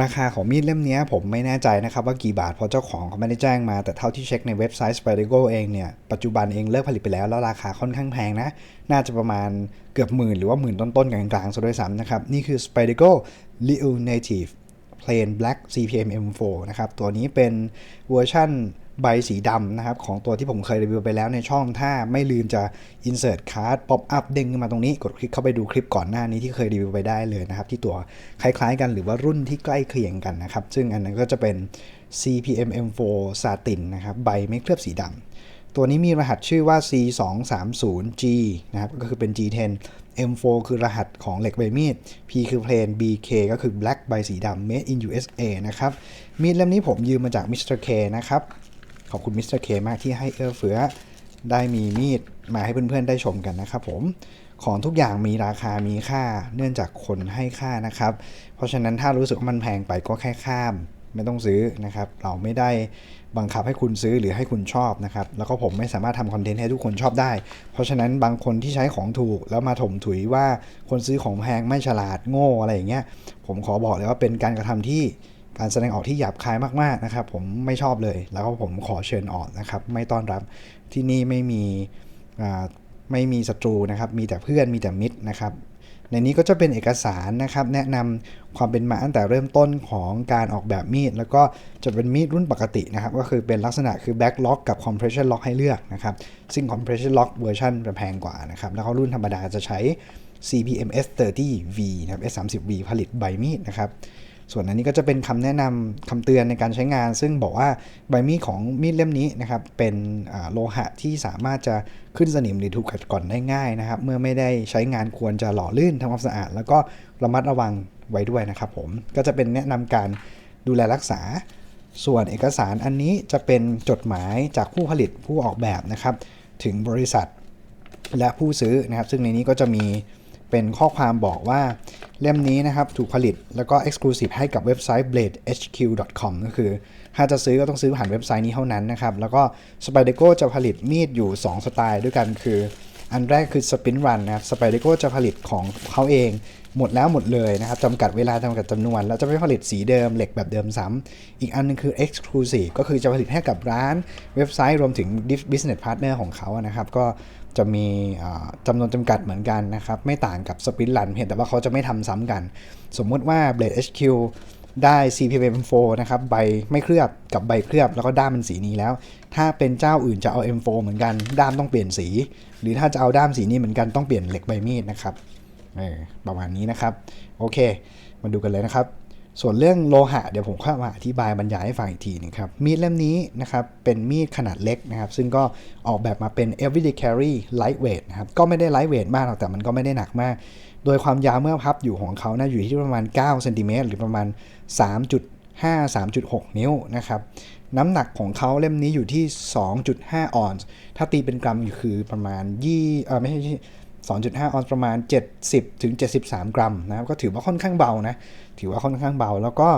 ราคาของมีดเล่มนี้ผมไม่แน่ใจนะครับว่ากี่บาทเพราะเจ้าของเขาไม่ได้แจ้งมา แต่เท่าที่เช็คในเว็บไซต์ Spydergo เองเนี่ยปัจจุบันเองเลิกผลิตไปแล้วแล้วราคาค่อนข้างแพงนะ น่าจะประมาณเกือบหมื่นหรือว่าหมื่นต้นๆกลางๆซะด้วยซ้ำนะครับ นี่คือ Spydergo Leo Native Plain Black CPM M4 นะครับ ตัวนี้เป็นเวอร์ชั่น ใบสีดำนะครับ ของตัวที่ผมเคยรีวิวไปแล้วในช่องถ้าไม่ลืมจะ insert card pop up เด้งขึ้นมาตรงนี้ กดคลิกเข้าไปดูคลิปก่อนหน้านี้ที่เคยรีวิวไปได้เลยนะครับ ที่ตัวคล้ายๆ กันหรือว่ารุ่นที่ใกล้เคียงกันนะครับ ซึ่งอันนั้นก็จะเป็น CPM M4 Satin นะครับใบไม่เคลือบสีดำตัวนี้มีรหัสชื่อว่า C230G นะครับ ก็คือเป็น G10 M4 คือรหัสของเหล็กใบมีด P คือ plain BK ก็คือ black ใบสีดำ made in USA นะครับ มีดเล่มนี้ผมยืมมาจาก Mr. K นะครับ ขอบคุณ Mr. K มากที่ให้เอื้อเฟื้อได้มีมีดมาให้เพื่อนๆได้ชมกันนะครับผมของทุกอย่างมีราคามีค่าเนื่องจากคนให้ค่านะครับ เพราะฉะนั้นถ้ารู้สึกว่ามันแพงไปก็แค่ข้าม ไม่ต้องซื้อนะครับ เราไม่ได้บังคับให้คุณซื้อหรือให้คุณชอบนะครับ แล้วก็ผมไม่สามารถทำคอนเทนต์ให้ทุกคนชอบได้ เพราะฉะนั้นบางคนที่ใช้ของถูกแล้วมาถมถุยว่าคนซื้อของแพงไม่ฉลาดโง่อะไรอย่างเงี้ยผมขอบอกเลยว่าเป็นการกระทำที่ การแสดงออกที่หยาบคายมากๆนะครับ ผมไม่ชอบเลย แล้วก็ผมขอเชิญออกนะครับ ไม่ต้อนรับที่นี่ไม่มีไม่มีศัตรูนะครับ มีแต่เพื่อนมีแต่มิตรนะครับในนี้ก็จะเป็นเอกสารนะครับ แนะนำความเป็นมาตั้งแต่เริ่มต้นของการออกแบบมีด แล้วก็จะเป็นมีดรุ่นปกตินะครับ ก็คือเป็นลักษณะคือ back lock กับ compression lock ให้เลือกนะครับ ซึ่ง compression lock เวอร์ชันจะแพงกว่านะครับ แล้วก็รุ่นธรรมดาจะใช้ CPM S30V นะครับ S30V ผลิตใบมีดนะครับ ส่วนอันนี้ก็จะเป็นคำแนะนำคำเตือนในการใช้งาน ซึ่งบอกว่าใบมีดของมีดเล่มนี้นะครับเป็นโลหะที่สามารถจะขึ้นสนิมหรือถูกกัดกร่อนได้ง่ายนะครับ เมื่อไม่ได้ใช้งานควรจะหล่อลื่นทำความสะอาด แล้วก็ระมัดระวังไว้ด้วยนะครับผมก็จะเป็นแนะนำการดูแลรักษา ส่วนเอกสารอันนี้จะเป็นจดหมายจากผู้ผลิตผู้ออกแบบนะครับ ถึงบริษัทและผู้ซื้อนะครับ ซึ่งในนี้ก็จะมีเป็นข้อความบอกว่า เล่มนี้นะครับถูกผลิตแล้วก็ Exclusive ให้กับเว็บไซต์ bladehq.com ก็คือ ถ้าจะซื้อก็ต้องซื้อผ่านเว็บไซต์นี้เท่านั้นนะครับ แล้วก็ Spydeco จะผลิตมีดอยู่ 2 สไตล์ด้วยกันคือ อันแรกคือ Spin Run นะครับ Spydeco จะผลิตของเขาเองหมดแล้วหมดเลยนะครับจำกัดเวลาจำกัดจำนวน แล้วจะไม่ผลิตสีเดิมเหล็กแบบเดิมซ้ำอีกอันหนึงคือ Exclusive ก็คือจะผลิตให้กับร้านเว็บไซต์รวมถึง Business Partner ของเขานะครับก็ จะมีอ่าจำนวนจำกัดเหมือนกันนะครับ ไม่ต่างกับ Spin Run เพียงแต่ว่าเขาจะไม่ทำซ้ำกัน สมมุติว่า Blade HQ ได้ CPM4 นะครับใบไม่เคลือบกับใบเคลือบแล้วก็ด้ามเป็นสีนี้แล้ว ถ้าเป็นเจ้าอื่นจะเอา M4 เหมือนกัน ด้ามต้องเปลี่ยนสี หรือถ้าจะเอาด้ามสีนี้เหมือนกันต้องเปลี่ยนเหล็กใบมีดนะครับประมาณนี้นะครับ โอเค มาดูกันเลยนะครับ ส่วนเรื่องโลหะเดี๋ยวผมเข้ามาอธิบายบรรยายให้ฟังอีกทีนึงครับ มีดเล่มนี้นะครับเป็นมีดขนาดเล็กนะครับ ซึ่งก็ออกแบบมาเป็น everyday carry lightweight นะครับก็ไม่ได้ lightweight มากหรอกแต่มันก็ไม่ได้หนักมาก โดยความยาวเมื่อพับอยู่ของเขานะอยู่ที่ประมาณ9เซนติเมตรหรือประมาณ 3.5 3.6 นิ้วนะครับน้ำหนักของเขาเล่มนี้อยู่ที่ 2.5 ออนซ์ถ้าตีเป็นกรัมอยู่คือประมาณยี่เออไม่ใช่ 2.5 ออนซ์ประมาณ 70ถึง73 กรัมนะครับก็ถือว่าค่อนข้างเบานะถือว่าค่อนข้างเบา แล้วก็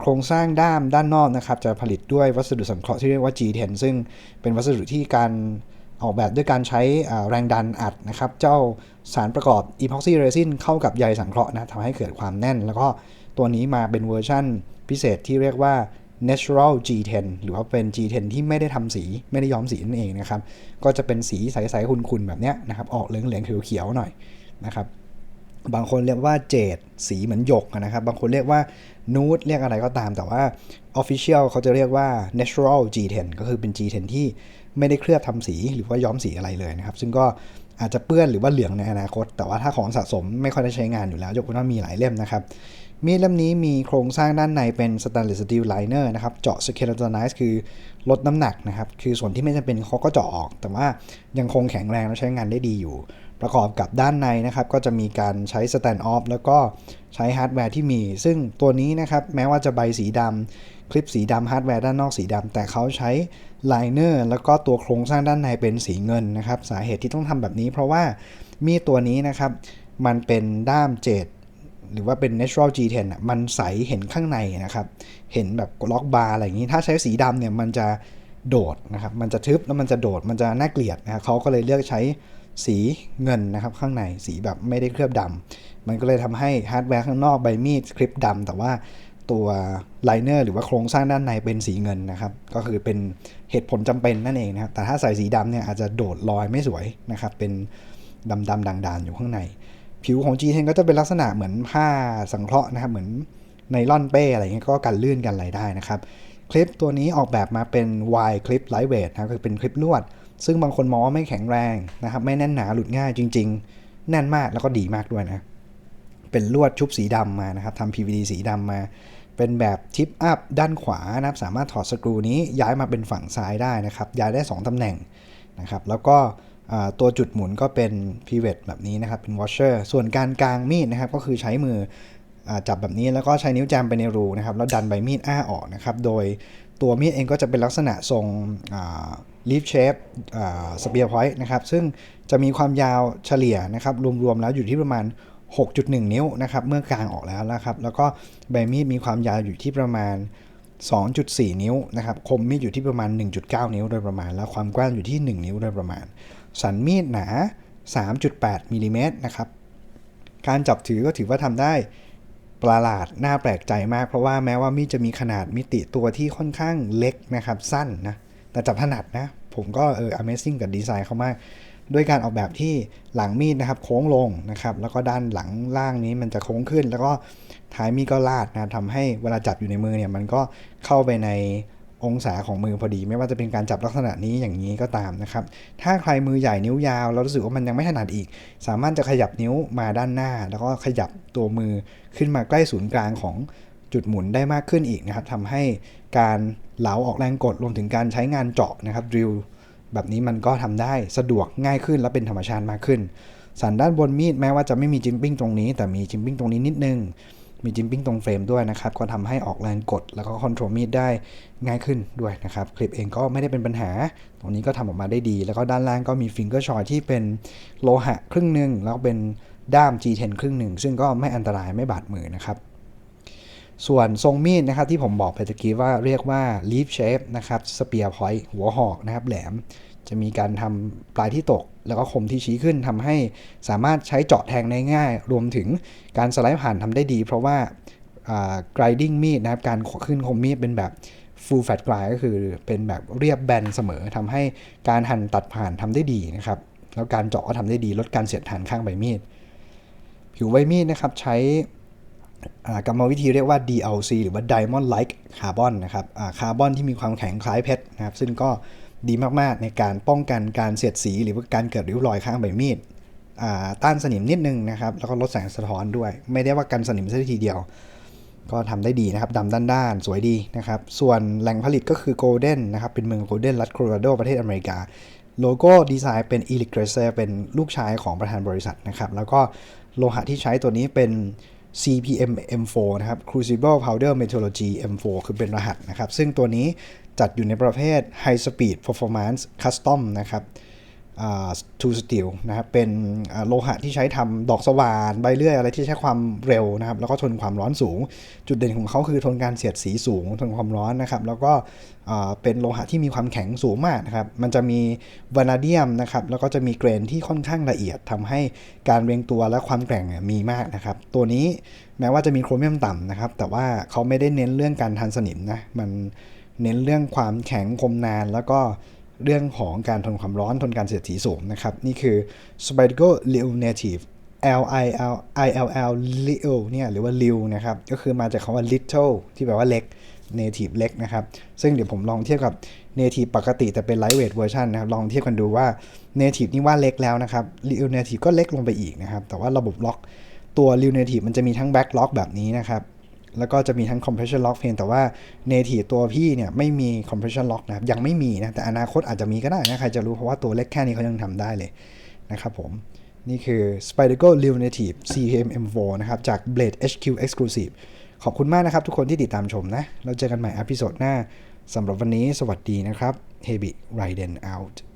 โครงสร้างด้ามด้านนอกนะครับจะผลิตด้วยวัสดุสังเคราะห์ที่เรียกว่า G10 ซึ่งเป็นวัสดุที่การออกแบบด้วยการใช้แรงดันอัดนะครับ เจ้าสารประกอบ epoxy resin เข้ากับใยสังเคราะห์นะทำให้เกิดความแน่น แล้วก็ตัวนี้มาเป็นเวอร์ชั่นพิเศษที่เรียกว่า natural G10 หรือว่าเป็น G10 ที่ไม่ได้ทำสีไม่ได้ย้อมสีนั่นเองนะครับ ก็จะเป็นสีใสๆขุ่นๆแบบเนี้ยนะครับ ออกเหลืองๆเขียวๆหน่อยนะครับ บางคนเรียกว่าเจดสีเหมือนหยกนะครับ บางคนเรียกว่านูดเรียกอะไรก็ตาม แต่ว่า Official เขาจะเรียกว่า natural G10 ก็คือเป็น G10 ที่ไม่ได้เคลือบทำสีหรือว่าย้อมสีอะไรเลยนะครับ ซึ่งก็อาจจะเปื้อนหรือว่าเหลืองในอนาคต แต่ว่าถ้าของสะสมไม่ค่อยได้ใช้งานอยู่แล้ว ยกเว้นว่ามีหลายเล่มนะครับ มีดเล่มนี้มีโครงสร้างด้านในเป็น stainless steel liner นะครับเจาะ skeletonized คือลดน้ำหนักนะครับ คือส่วนที่ไม่จำเป็นเขาก็เจาะออก แต่ว่ายังคงแข็งแรงและใช้งานได้ดีอยู่ ประกอบกับด้านในนะครับ ก็จะมีการใช้ stand off แล้วก็ใช้ฮาร์ดแวร์ที่มี ซึ่งตัวนี้นะครับแม้ว่าจะใบสีดำคลิปสีดำฮาร์ดแวร์ด้านนอกสีดำแต่เขาใช้ไลเนอร์แล้วก็ตัวโครงสร้างด้านในเป็นสีเงินนะครับ สาเหตุที่ต้องทำแบบนี้ เพราะว่ามีดตัวนี้นะครับมันเป็นด้ามเจด หรือว่าเป็น natural G10 อะมันใสเห็นข้างในนะครับ เห็นแบบล็อกบาร์อะไรอย่างนี้ ถ้าใช้สีดำเนี่ยมันจะโดดนะครับ มันจะทึบแล้วมันจะโดด มันจะน่าเกลียดนะครับเขาก็เลยเลือกใช้สีเงินนะครับข้างในสีแบบไม่ได้เคลือบดำมันก็เลยทำให้ฮาร์ดแวร์ข้างนอกใบมีดคลิปดำแต่ว่าตัวไลเนอร์หรือว่าโครงสร้างด้านในเป็นสีเงินนะครับ ก็คือเป็นเหตุผลจำเป็นนั่นเองนะครับ แต่ถ้าใส่สีดำเนี่ยอาจจะโดดลอยไม่สวยนะครับ เป็นดำดำด่างๆอยู่ข้างใน ผิวของ G10 ก็จะเป็นลักษณะเหมือนผ้าสังเคราะห์นะครับ เหมือนไนล่อนเป้อะไรเงี้ยก็กันลื่นกันอะไรได้นะครับ คลิปตัวนี้ออกแบบมาเป็น Y คลิปไลท์เวทนะครับคือเป็นคลิปลวด ซึ่งบางคนมองว่าไม่แข็งแรงนะครับ ไม่แน่นหนาหลุดง่ายจริง ๆ แน่นมากแล้วก็ดีมากด้วยนะ เป็นลวดชุบสีดำมานะครับทำ PVD สีดำมา เป็นแบบทิปอัพด้านขวานะครับ สามารถถอดสกรูนี้ย้ายมาเป็นฝั่งซ้ายได้นะครับ ย้ายได้ 2ตำแหน่งนะครับ แล้วก็ ตัวจุดหมุนก็เป็น pivot แบบนี้นะครับ เป็น washer ส่วนการกลางมีดนะครับ ก็คือใช้มืออจับแบบนี้แล้วก็ใช้นิ้วแจมไปในรูนะครับ แล้วดันใบมีดอ้าออกนะครับ โดยตัวมีดเองก็จะเป็นลักษณะทรง leaf shape spear point นะครับ ซึ่งจะมีความยาวเฉลี่ยนะครับ รวมๆแล้วอยู่ที่ประมาณ 6.1 นิ้วนะครับ เมื่อกลางออกแล้วนะครับ แล้วก็ใบมีดมีความยาวอยู่ที่ประมาณ 2.4 นิ้วนะครับ คมมีดอยู่ที่ประมาณ 1.9 นิ้วโดยประมาณ แล้วความกว้างอยู่ที่ 1 นิ้วโดยประมาณ สันมีดหนา 3.8มิลิเมตรนะครับ การจับถือก็ถือว่าทำได้ประหลาด น่าแปลกใจมาก เพราะว่าแม้ว่ามีดจะมีขนาดมิติตัวที่ค่อนข้างเล็กนะครับ สั้นนะ แต่จับถนัดนะ ผมก็เออ Amazing กับดีไซน์เขามาก ด้วยการออกแบบที่หลังมีดนะครับโค้งลงนะครับแล้วก็ด้านหลังล่างนี้มันจะโค้งขึ้น แล้วก็ท้ายมีดก็ลาดนะทำให้เวลาจับอยู่ในมือเนี่ยมันก็เข้าไปในองศาของมือพอดี ไม่ว่าจะเป็นการจับลักษณะนี้อย่างนี้ก็ตามนะครับถ้าใครมือใหญ่นิ้วยาวแล้วรู้สึกว่ามันยังไม่ถนัดอีก สามารถจะขยับนิ้วมาด้านหน้า แล้วก็ขยับตัวมือขึ้นมาใกล้ศูนย์กลางของจุดหมุนได้มากขึ้นอีกนะครับทำให้การเหลาออกแรงกดรวมถึงการใช้งานเจาะนะครับดริล แบบนี้มันก็ทำได้สะดวกง่ายขึ้นและเป็นธรรมชาติมากขึ้น สันด้านบนมีดแม้ว่าจะไม่มีจิมปิ้งตรงนี้ แต่มีจิมปิ้งตรงนี้นิดนึง มีจิมปิ้งตรงเฟรมด้วยนะครับ ก็ทำให้ออกแรงกด แล้วก็คอนโทรลมีดได้ง่ายขึ้นด้วยนะครับ คลิปเองก็ไม่ได้เป็นปัญหา ตรงนี้ก็ทำออกมาได้ดี แล้วก็ด้านล่างก็มีฟิงเกอร์ชอยที่เป็นโลหะครึ่งหนึ่งแล้วเป็นด้าม G10 ครึ่งหนึ่งซึ่งก็ไม่อันตรายไม่บาดมือนะครับ ส่วนทรงมีดนะครับที่ผมบอกไปตะกี้ว่าเรียกว่า leaf shape นะครับ spear point หัวหอกนะครับ แหลม จะมีการทำปลายที่ตก แล้วก็คมที่ชี้ขึ้นทำให้สามารถใช้เจาะแทงได้ง่าย รวมถึงการสไลด์ผ่านทำได้ดี เพราะว่า grinding มีดนะครับ การขึ้นคมมีดเป็นแบบ full fat grind ก็คือเป็นแบบเรียบแบนเสมอทำให้การหั่นตัดผ่านทำได้ดีนะครับ แล้วการเจาะก็ทำได้ดี ลดการเสียดทานข้างใบมีด ผิวใบมีดนะครับใช้ กรรมวิธีเรียกว่า DLC หรือว่า Diamond Like Carbon นะครับคาร์บอนที่มีความแข็งคล้ายเพชรนะครับ ซึ่งก็ดีมากๆในการป้องกันการเสียดสี หรือว่าการเกิดริ้วรอยข้างใบมีดต้านสนิมนิดนึงนะครับ แล้วก็ลดแสงสะท้อนด้วย ไม่ได้ว่ากันสนิมซะทีเดียว ก็ทำได้ดีนะครับดำด้านๆ สวยดีนะครับ ส่วนแหล่งผลิตก็คือโกลเด้นนะครับ เป็นเมืองโกลเด้นรัฐโคโลราโดประเทศอเมริกา โลโก้ดีไซน์เป็น e l i c r a c e r เป็นลูกชายของประธานบริษัทนะครับ แล้วก็โลหะที่ใช้ตัวนี้เป็น CPM M4 นะครับ Crucible Powder Metallurgy M4 คือเป็นรหัสนะครับ ซึ่งตัวนี้จัดอยู่ในประเภท High Speed Performance Custom นะครับ ทูสตีลนะครับเป็นโลหะที่ใช้ทำดอกสว่าน ใบเลื่อยอะไรที่ใช้ความเร็วนะครับ แล้วก็ทนความร้อนสูง จุดเด่นของเขาคือทนการเสียดสีสูง ทนความร้อนนะครับ แล้วก็เป็นโลหะที่มีความแข็งสูงมากนะครับ มันจะมีวานาเดียมนะครับ แล้วก็จะมีเกรนที่ค่อนข้างละเอียดทำให้การเรียงตัวและความแกร่งมีมากนะครับ ตัวนี้แม้ว่าจะมีโครเมียมต่ำนะครับ แต่ว่าเขาไม่ได้เน้นเรื่องการทันสนิมนะ มันเน้นเรื่องความแข็งคมนานแล้วก็ เรื่องของการทนความร้อนทนการเสียดสีสูงนะครับ นี่คือ Spyderco Lil Native L I L I L L Lil เนี่ยหรือว่า Lil นะครับ ก็คือมาจากคาว่า little ที่แปลว่าเล็ก native เล็กนะครับ ซึ่งเดี๋ยวผมลองเทียบกับ native ปกติแต่เป็น lightweight version นะครับ ลองเทียบกันดูว่า native นี่ว่าเล็กแล้วนะครับ Lil Native ก็เล็กลงไปอีกนะครับ แต่ว่าระบบล็อกตัว Lil Native มันจะมีทั้ง back lock แบบนี้นะครับ แล้วก็จะมีทั้ง compression lock เพียงแต่ว่า native ตัวพี่เนี่ยไม่มี compression lock นะครับ ยังไม่มีนะ แต่อนาคตอาจจะมีก็ได้นะ ใครจะรู้เพราะว่าตัวเล็กแค่นี้เขายังทำได้เลยนะครับผม นี่คือ Spyderco Real Native CMM4 นะครับ จาก Blade HQ Exclusive ขอบคุณมากนะครับ ทุกคนที่ติดตามชมนะ เราเจอกันใหม่อพิโซดหน้าสำหรับวันนี้สวัสดีนะครับ h e b i Raiden out